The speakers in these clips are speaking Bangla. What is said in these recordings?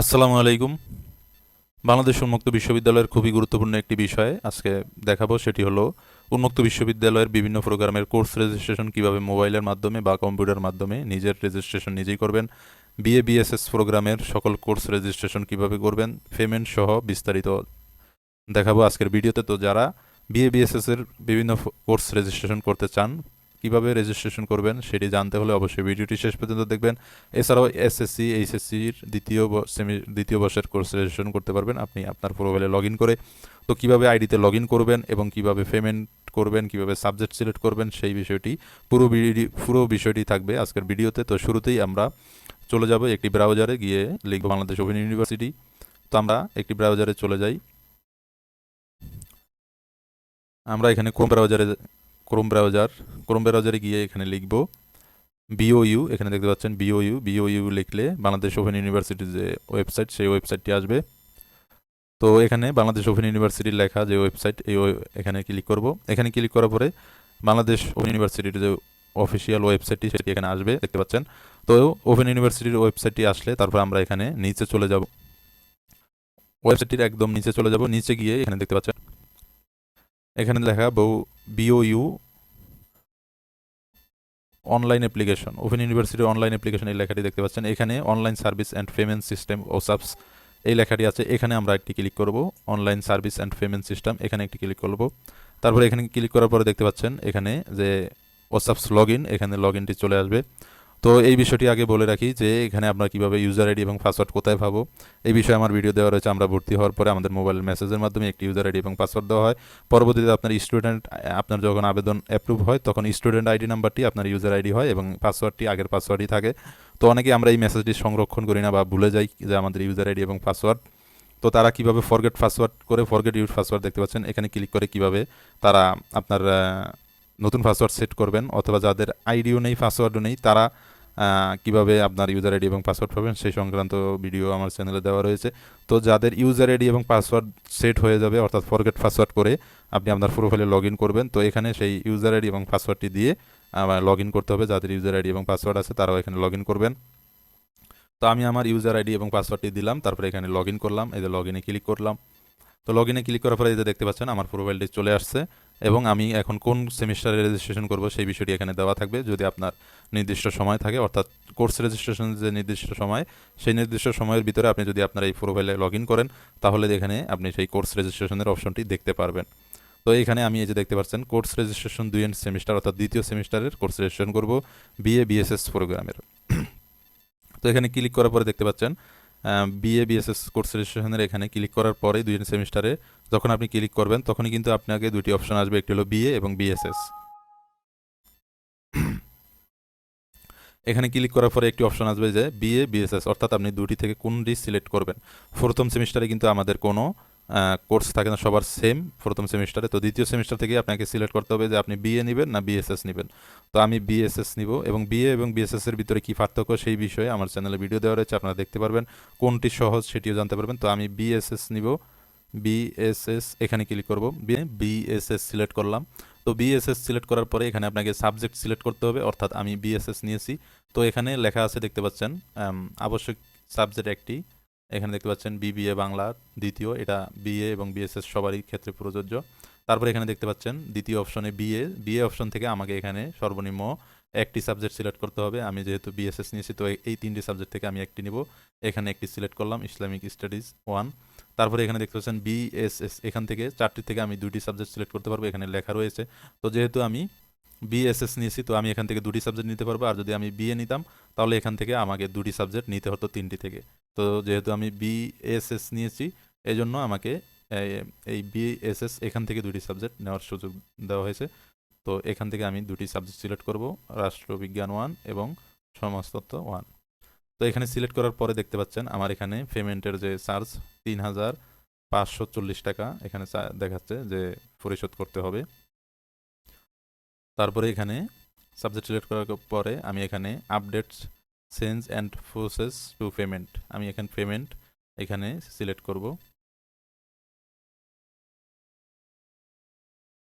আসসালামু আলাইকুম। বাংলাদেশ উন্মুক্ত বিশ্ববিদ্যালয়ের খুবই গুরুত্বপূর্ণ একটি বিষয় আজকে দেখাবো, সেটি হলো উন্মুক্ত বিশ্ববিদ্যালয়ের বিভিন্ন প্রোগ্রামের কোর্স রেজিস্ট্রেশন কীভাবে মোবাইলের মাধ্যমে বা কম্পিউটার মাধ্যমে নিজের রেজিস্ট্রেশন নিজেই করবেন, বিএ, বিএসএস প্রোগ্রামের সকল কোর্স রেজিস্ট্রেশন কীভাবে করবেন, পেমেন্ট সহ বিস্তারিত দেখাবো আজকের ভিডিওতে। তো যারা বিএ, বিএসএস এর বিভিন্ন কোর্স রেজিস্ট্রেশন করতে চান কীভাবে রেজিস্ট্রেশন করবেন সেটি জানতে হলে অবশ্যই ভিডিওটি শেষ পর্যন্ত দেখবেন। এছাড়াও এসএসসি এইচএসসির দ্বিতীয় সেমি দ্বিতীয় বর্ষের কোর্স রেজিস্ট্রেশন করতে পারবেন। আপনি আপনার প্রোফাইলে লগ করে তো কীভাবে আইডিতে লগ করবেন এবং কীভাবে পেমেন্ট করবেন, কীভাবে সাবজেক্ট সিলেক্ট করবেন সেই বিষয়টি পুরো পুরো বিষয়টি থাকবে আজকের ভিডিওতে। তো শুরুতেই আমরা চলে যাব একটি ব্রাউজারে গিয়ে লিখব বাংলাদেশ ওপেন ইউনিভার্সিটি। তো আমরা একটি ব্রাউজারে চলে যাই। আমরা এখানে ক্রোম ব্রাউজারে ক্রোম ব্রাউজার ক্রোম ব্রাউজারে গিয়ে এখানে লিখব বিওইউ এখানে দেখতে পাচ্ছেন বিওইউ বিওইউ লিখলে বাংলাদেশ ওপেন ইউনিভার্সিটির যে ওয়েবসাইট সেই ওয়েবসাইটটি আসবে। তো এখানে বাংলাদেশ ওপেন ইউনিভার্সিটির লেখা যে ওয়েবসাইট এই এখানে ক্লিক করব। এখানে ক্লিক করার পরে বাংলাদেশ ওপেন ইউনিভার্সিটির যে অফিসিয়াল ওয়েবসাইটটি সেটি এখানে আসবে, দেখতে পাচ্ছেন। তো ওপেন ইউনিভার্সিটির ওয়েবসাইটটি আসলে তারপর আমরা এখানে নিচে চলে যাব। ওয়েবসাইটটির একদম নিচে চলে যাব। নিচে গিয়ে এখানে দেখতে পাচ্ছেন এখানে লেখা বউ বিওইউ অনলাইন অ্যাপ্লিকেশন ওপেন ইউনিভার্সিটির অনলাইন অ্যাপ্লিকেশন এই লেখাটি দেখতে পাচ্ছেন। এখানে online service and payment system OSAPS এই লেখাটি আছে। এখানে আমরা একটি ক্লিক করব online service and payment system এখানে একটি ক্লিক করব। তারপরে এখানে ক্লিক করার পরে দেখতে পাচ্ছেন, এখানে যে ওসাপস লগ ইন এখানে লগ ইনটি চলে আসবে। তো এই বিষয়টি আগে বলে রাখি যে এখানে আমরা কীভাবে ইউজার আইডি এবং পাসওয়ার্ড কোথায় পাবো, এই বিষয়ে আমার ভিডিও দেওয়া রয়েছে, আমরা ভর্তি হওয়ার পরে আমাদের মোবাইল মেসেজের মাধ্যমে একটি ইউজার আইডি এবং পাসওয়ার্ড দেওয়া হয়। পরবর্তীতে আপনার স্টুডেন্ট আপনার যখন আবেদন অ্যাপ্রুভ হয়, তখন স্টুডেন্ট আইডি নাম্বারটি আপনার ইউজার আইডি হয় এবং পাসওয়ার্ডটি আগের পাসওয়ার্ডই থাকে। তো অনেকে আমরা এই মেসেজটি সংরক্ষণ করি না বা ভুলে যাই যে আমাদের ইউজার আইডি এবং পাসওয়ার্ড তো তারা কীভাবে ফরগেট পাসওয়ার্ড করে ফরগেট ইউজ পাসওয়ার্ড দেখতে পাচ্ছেন, এখানে ক্লিক করে কীভাবে তারা আপনার নতুন পাসওয়ার্ড সেট করবেন অথবা যাদের আইডিও নেই পাসওয়ার্ডও নেই, তারা কীভাবে আপনার ইউজার আইডি এবং পাসওয়ার্ড পাবেন সেই সংক্রান্ত ভিডিও আমার চ্যানেলে দেওয়া রয়েছে। তো যাদের ইউজার আইডি এবং পাসওয়ার্ড সেট হয়ে যাবে, অর্থাৎ ফরগেট পাসওয়ার্ড করে আপনি আপনার প্রোফাইলে লগ ইন করবেন, তো এখানে সেই ইউজার আইডি এবং পাসওয়ার্ডটি দিয়ে লগ ইন করতে হবে। যাদের ইউজার আইডি এবং পাসওয়ার্ড আছে, তারাও এখানে লগ ইন করবেন। তো আমি আমার ইউজার আইডি এবং পাসওয়ার্ডটি দিলাম, তারপরে এখানে লগ ইন করলাম। এই যে লগ ইনে ক্লিক করলাম। তো লগ ইনে ক্লিক করার পরে এই যে দেখতে পাচ্ছেন, আমার প্রোফাইলটি চলে আসছে। এবং আমি এখন কোন সেমিস্টারে রেজিস্ট্রেশন করব সেই বিষয়টি এখানে দেওয়া থাকবে। যদি আপনার নির্দিষ্ট সময় থাকে, অর্থাৎ কোর্স রেজিস্ট্রেশন যে নির্দিষ্ট সময়, সেই নির্দিষ্ট সময়ের ভিতরে আপনি যদি আপনার এই প্রোফাইলে লগ করেন, তাহলে এখানে আপনি সেই কোর্স রেজিস্ট্রেশনের অপশনটি দেখতে পারবেন। তো এখানে আমি এই যে দেখতে পাচ্ছেন, কোর্স রেজিস্ট্রেশন দুই এন্ড সেমিস্টার অর্থাৎ দ্বিতীয় সেমিস্টারের কোর্স রেজিস্ট্রেশন করব বিএ বিএসএস প্রোগ্রামের তো এখানে ক্লিক করার পরে দেখতে পাচ্ছেন বিএ বিএসএস কোর্স রেজিস্ট্রেশনের এখানে ক্লিক করার পরে দুই সেমিস্টারে যখন আপনি ক্লিক করবেন, তখনই কিন্তু আপনাকে দুটি অপশন আসবে। একটি হলো বিএ এবং বিএসএস এখানে ক্লিক করার পরে একটি অপশন আসবে যে বিএ বিএসএস অর্থাৎ আপনি দুটি থেকে কোনটি সিলেক্ট করবেন। প্রথম সেমিস্টারে কিন্তু আমাদের কোনো কোর্স থাকে না, সবার সেম প্রথম সেমিস্টারে তো দ্বিতীয় সেমিস্টার থেকে আপনাকে সিলেক্ট করতে হবে যে আপনি বিএ নেবেন না বিএসএস নেবেন। তো আমি বিএসএস নিব এবং বিএ এবং বিএসএস এর ভিতরে কি পার্থক্য সেই বিষয়ে আমার চ্যানেলে ভিডিও দেওয়া রয়েছে, আপনারা দেখতে পারবেন। কোনটি সহজ সেটিও জানতে পারবেন। তো আমি বিএসএস নিব বিএসএস এখানে ক্লিক করব। বিএসএস সিলেক্ট করলাম। তো বিএসএস সিলেক্ট করার পরে এখানে আপনাকে সাবজেক্ট সিলেক্ট করতে হবে, অর্থাৎ আমি বিএসএস নিয়েছি। তো এখানে লেখা আছে, দেখতে পাচ্ছেন আবশ্যক সাবজেক্ট একটি। এখানে দেখতে পাচ্ছেন বিবিএ বাংলা দ্বিতীয়, এটা বিএ এবং বিএসএস সবারই ক্ষেত্রে প্রযোজ্য। তারপরে এখানে দেখতে পাচ্ছেন দ্বিতীয় অপশনে বিএ বিএ অপশন থেকে আমাকে এখানে সর্বনিম্ন একটি সাবজেক্ট সিলেক্ট করতে হবে। আমি যেহেতু বিএসএস নিয়েছি, তো এই তিনটি সাবজেক্ট থেকে আমি একটি নিব। এখানে একটি সিলেক্ট করলাম ইসলামিক স্টাডিজ ওয়ান তারপরে এখানে দেখতে পাচ্ছেন বিএসএস এখান থেকে, চারটি থেকে আমি দুটি সাবজেক্ট সিলেক্ট করতে পারব। এখানে লেখা রয়েছে। তো যেহেতু আমি বিএসএস নিয়েছি, তো আমি এখান থেকে দুটি সাবজেক্ট নিতে পারব। আর যদি আমি বিএ নিতাম, তাহলে এখান থেকে আমাকে দুটি সাবজেক্ট নিতে হতো তিনটি থেকে। তো যেহেতু আমি বিএসএস নিয়েছি এই জন্য আমাকে এই- বিএসএস এখান থেকে দুটি সাবজেক্ট নেওয়ার সুযোগ দেওয়া হয়েছে। তো এখান থেকে আমি দুটি সাবজেক্ট সিলেক্ট করব, রাষ্ট্রবিজ্ঞান ওয়ান এবং সমাজতত্ত্ব ওয়ান তো এখানে সিলেক্ট করার পরে দেখতে পাচ্ছেন, আমার এখানে পেমেন্টের যে চার্জ তিন হাজার পাঁচশো চল্লিশ টাকা, এখানে দেখাচ্ছে যে পরিশোধ করতে হবে। তারপরে এখানে সাবজেক্ট সিলেক্ট করার পরে আমি এখানে updates change and process to payment আমি এখানে পেমেন্ট এখানে সিলেক্ট করব।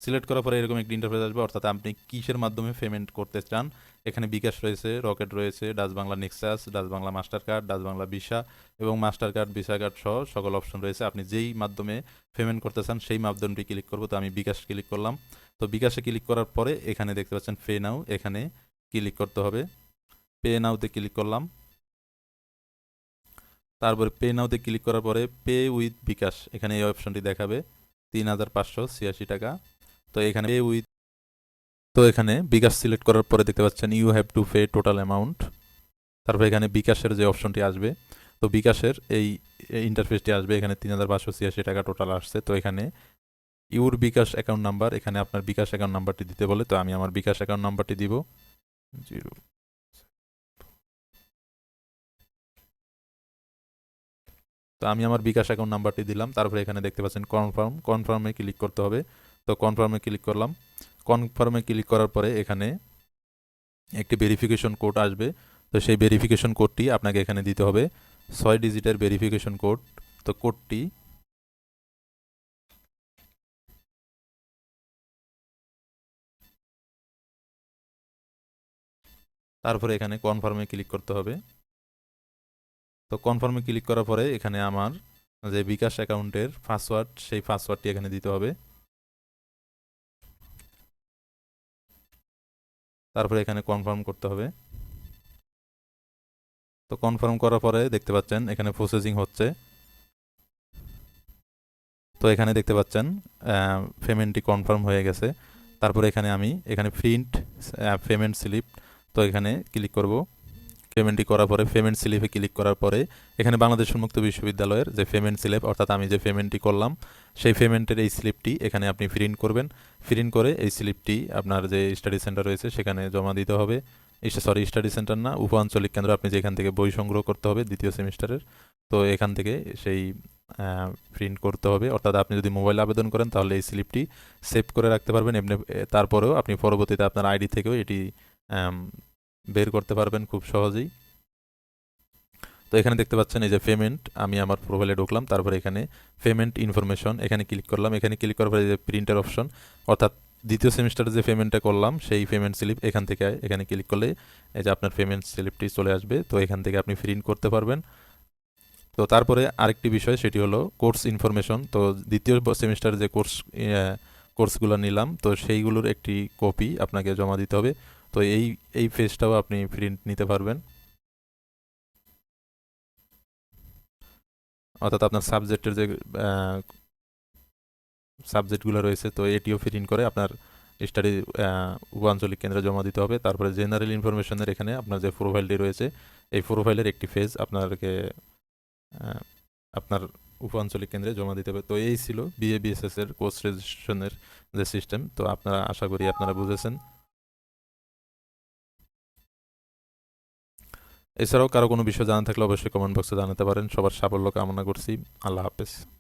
সিলেক্ট করার পরে এরকম একটি ইন্টারফেস আসবে, অর্থাৎ আপনি কিসের মাধ্যমে পেমেন্ট করতে চান? এখানে বিকাশ রয়েছে রকেট রয়েছে, Dutch Bangla Nexus Dutch Bangla master card Dutch Bangla Visa এবং মাস্টার কার্ড ভিসা কার্ড সহ সকল অপশন রয়েছে। আপনি যেই মাধ্যমে পেমেন্ট করতে চান, সেই মাধ্যমটি ক্লিক করব। তো আমি বিকাশ ক্লিক করলাম। তো বিকাশে ক্লিক করার পরে এখানে দেখতে পাচ্ছেন পে নাও, এখানে ক্লিক করতে হবে। পে নাওতে ক্লিক করলাম। তারপরে পে নাওতে ক্লিক করার পরে পে উইথ বিকাশ, এখানে এই অপশনটি দেখাবে। তিন হাজার পাঁচশো ছিয়াশি টাকা। তো এখানে পে উইথ, তো এখানে বিকাশ সিলেক্ট করার পরে দেখতে পাচ্ছেন you have to pay total amount. তারপরে এখানে বিকাশের যে অপশনটি আসবে, তো বিকাশের এই ইন্টারফেসটি আসবে। এখানে তিন হাজার পাঁচশো ছিয়াশি টাকা টোটাল আসছে। তো এখানে ইউর বিকাশ অ্যাকাউন্ট নাম্বার, এখানে আপনার বিকাশ অ্যাকাউন্ট নাম্বারটি দিতে বলে, তো আমি আমার বিকাশ অ্যাকাউন্ট নাম্বারটি দিব। জিরো, তো আমি আমার বিকাশ অ্যাকাউন্ট নাম্বারটি দিলাম, তারপরে এখানে দেখতে পাচ্ছেন কনফার্ম, কনফার্মে ক্লিক করতে হবে। তো কনফার্মে ক্লিক করলাম। কনফার্মে ক্লিক করার পরে এখানে একটি ভেরিফিকেশন কোড আসবে। তো সেই ভেরিফিকেশন কোডটি আপনাকে এখানে দিতে হবে। ছয় ডিজিটের ভেরিফিকেশন কোড তো কোডটি তারপরে এখানে কনফার্মে ক্লিক করতে হবে। তো কনফার্মে ক্লিক করার পরে এখানে আমার যে বিকাশ অ্যাকাউন্টের পাসওয়ার্ড সেই পাসওয়ার্ডটি এখানে দিতে হবে। তারপরে এখানে কনফার্ম করতে হবে। তো কনফার্ম করার পরে দেখতে পাচ্ছেন এখানে প্রসেসিং হচ্ছে। তো এখানে দেখতে পাচ্ছেন পেমেন্টটি কনফার্ম হয়ে গেছে। তারপরে এখানে আমি, এখানে প্রিন্ট পেমেন্ট স্লিপ তো এখানে ক্লিক করব। পেমেন্টটি করার পরে পেমেন্ট স্লিপে ক্লিক করার পরে, এখানে বাংলাদেশ উন্মুক্ত বিশ্ববিদ্যালয়ের যে পেমেন্ট স্লিপ অর্থাৎ আমি যে পেমেন্টটি করলাম, সেই পেমেন্টের এই স্লিপটি এখানে আপনি প্রিন্ট করবেন। প্রিন্ট করে এই স্লিপটি আপনার যে স্টাডি সেন্টার রয়েছে, সেখানে জমা দিতে হবে। সরি স্টাডি সেন্টার না উপ আঞ্চলিক কেন্দ্র, আপনি যেখান থেকে বই সংগ্রহ করতে হবে দ্বিতীয় সেমিস্টারের। তো এখান থেকে সেই প্রিন্ট করতে হবে। অর্থাৎ আপনি যদি মোবাইল আবেদন করেন, তাহলে এই স্লিপটি সেভ করে রাখতে পারবেন। এমনি তারপরেও আপনি পরবর্তীতে আপনার আইডি থেকেও এটি বের করতে পারবেন খুব সহজেই। তো এখানে দেখতে পাচ্ছেন এই যে পেমেন্ট আমি আমার প্রোফাইলে ঢুকলাম, তারপরে এখানে পেমেন্ট ইনফরমেশন এখানে ক্লিক করলাম, এখানে ক্লিক করার পরে যে প্রিন্টার অপশন অর্থাৎ দ্বিতীয় সেমিস্টারে যে পেমেন্টটা করলাম, সেই পেমেন্ট স্লিপ এখান থেকে এখানে ক্লিক করলে এই যে আপনার পেমেন্ট স্লিপটি চলে আসবে, তো এখান থেকে আপনি প্রিন্ট করতে পারবেন। তো তারপরে আরেকটি বিষয়, সেটি হলো কোর্স ইনফরমেশন তো দ্বিতীয় সেমিস্টারে যে কোর্স কোর্সগুলো নিলাম, তো সেইগুলোর একটি কপি আপনাকে জমা দিতে হবে। তো এই এই পেজটাও আপনি প্রিন্ট নিতে পারবেন। অর্থাৎ আপনার সাবজেক্টের যে সাবজেক্টগুলো রয়েছে, তো এটিও প্রিন্ট করে আপনার স্টাডি উপাঞ্চলিক কেন্দ্রে জমা দিতে হবে। তারপরে জেনারেল ইনফরমেশনের এখানে আপনার যে প্রোফাইলটি রয়েছে, এই প্রোফাইলের একটি ফেজ আপনাকে আপনার উপাঞ্চলিক কেন্দ্রে জমা দিতে হবে। তো এই ছিল বিএ বিএসএস এর কোর্স রেজিস্ট্রেশনের যে সিস্টেম তো আপনারা, আশা করি আপনারা বুঝেছেন। এছাড়াও কারও কোনো বিষয় জানা থাকলে অবশ্যই কমেন্ট বক্সে জানাতে পারেন। সবার সাফল্য কামনা করছি। আল্লাহ হাফেজ।